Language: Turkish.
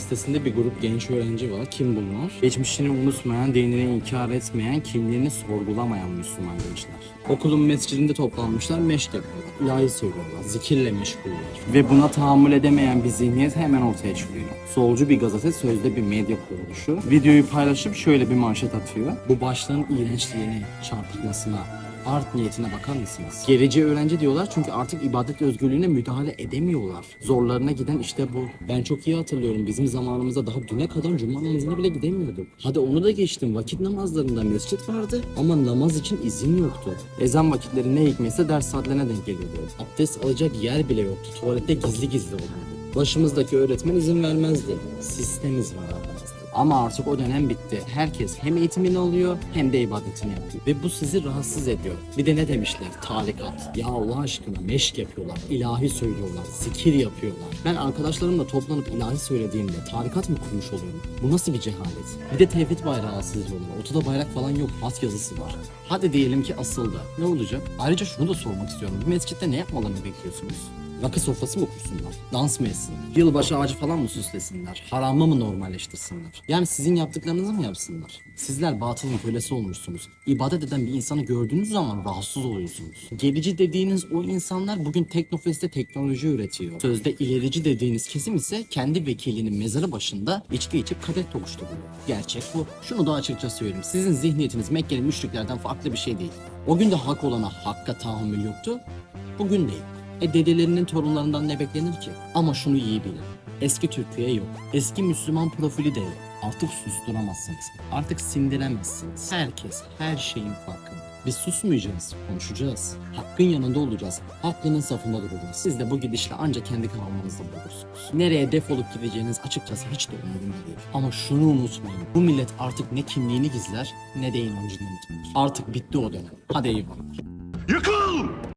Üniversitesi'nde bir grup genç öğrenci var. Kim bunlar? Geçmişini unutmayan, dinini inkar etmeyen, kimliğini sorgulamayan Müslüman gençler. Okulun mescidinde toplanmışlar, meşk yapıyorlar. İlahi söylüyorlar, zikirle meşguller. Ve buna tahammül edemeyen bir zihniyet hemen ortaya çıkıyor. Solcu bir gazete, sözde bir medya kuruluşu. Videoyu paylaşıp şöyle bir manşet atıyor. Bu başlığın iğrençliğine, çarpıtmasına, art niyetine bakar mısınız? Gerici öğrenci diyorlar çünkü artık ibadet özgürlüğüne müdahale edemiyorlar. Zorlarına giden işte bu. Ben çok iyi hatırlıyorum bizim zamanımızda daha düne kadar cuma namazına bile gidemiyorduk. Hadi onu da geçtim vakit namazlarında mescit vardı ama namaz için izin yoktu. Ezan vakitleri ne hikmetse ders saatlerine denk geliyordu. Abdest alacak yer bile yoktu. Tuvalette gizli gizli olurdu. Başımızdaki öğretmen izin vermezdi. Sistem izin vermezdi. Ama artık o dönem bitti. Herkes hem eğitimini alıyor hem de ibadetini yapıyor. Ve bu sizi rahatsız ediyor. Bir de ne demişler? Talikat. Ya Allah aşkına meşk yapıyorlar, ilahi söylüyorlar, zikir yapıyorlar. Ben arkadaşlarımla toplanıp ilahi söylediğimde tarikat mı kurmuş oluyorum? Bu nasıl bir cehalet? Bir de tevhid bayrağı asılıyorlar. Ortada bayrak falan yok, hat yazısı var. Hadi diyelim ki asıldı. Ne olacak? Ayrıca şunu da sormak istiyorum. Bu mescitte ne yapmalarını bekliyorsunuz? Rakı sofrası mı kursunlar? Dans mı etsinler? Yılbaşı ağacı falan mı süslesinler? Haramı mı normalleştirsinler? Yani sizin yaptıklarınızı mı yapsınlar? Sizler batılın kölesi olmuşsunuz. İbadet eden bir insanı gördüğünüz zaman rahatsız oluyorsunuz. Gerici dediğiniz o insanlar bugün Teknofest'te teknoloji üretiyor. Sözde ilerici dediğiniz kesim ise kendi vekilinin mezarı başında içki içip kadeh tokuşturuyor. Gerçek bu. Şunu da açıkça söyleyeyim. Sizin zihniyetiniz Mekkeli müşriklerden farklı bir şey değil. O gün de hak olana hakka tahammül yoktu. Bugün değil. E dedelerinin torunlarından ne beklenir ki? Ama şunu iyi bilin. Eski Türkiye yok. Eski Müslüman profili de yok. Artık susturamazsınız. Artık sindiremezsiniz. Herkes her şeyin farkında. Biz susmayacağız, konuşacağız. Hakkın yanında olacağız. Haklının safında duracağız. Siz de bu gidişle ancak kendi kavramınızda bulursunuz. Nereye defolup gideceğiniz açıkçası hiç de umurumda değil. Ama şunu unutmayın. Bu millet artık ne kimliğini gizler ne de inancını unutur. Artık bitti o dönem. Hadi eyvallah. Yıkıl!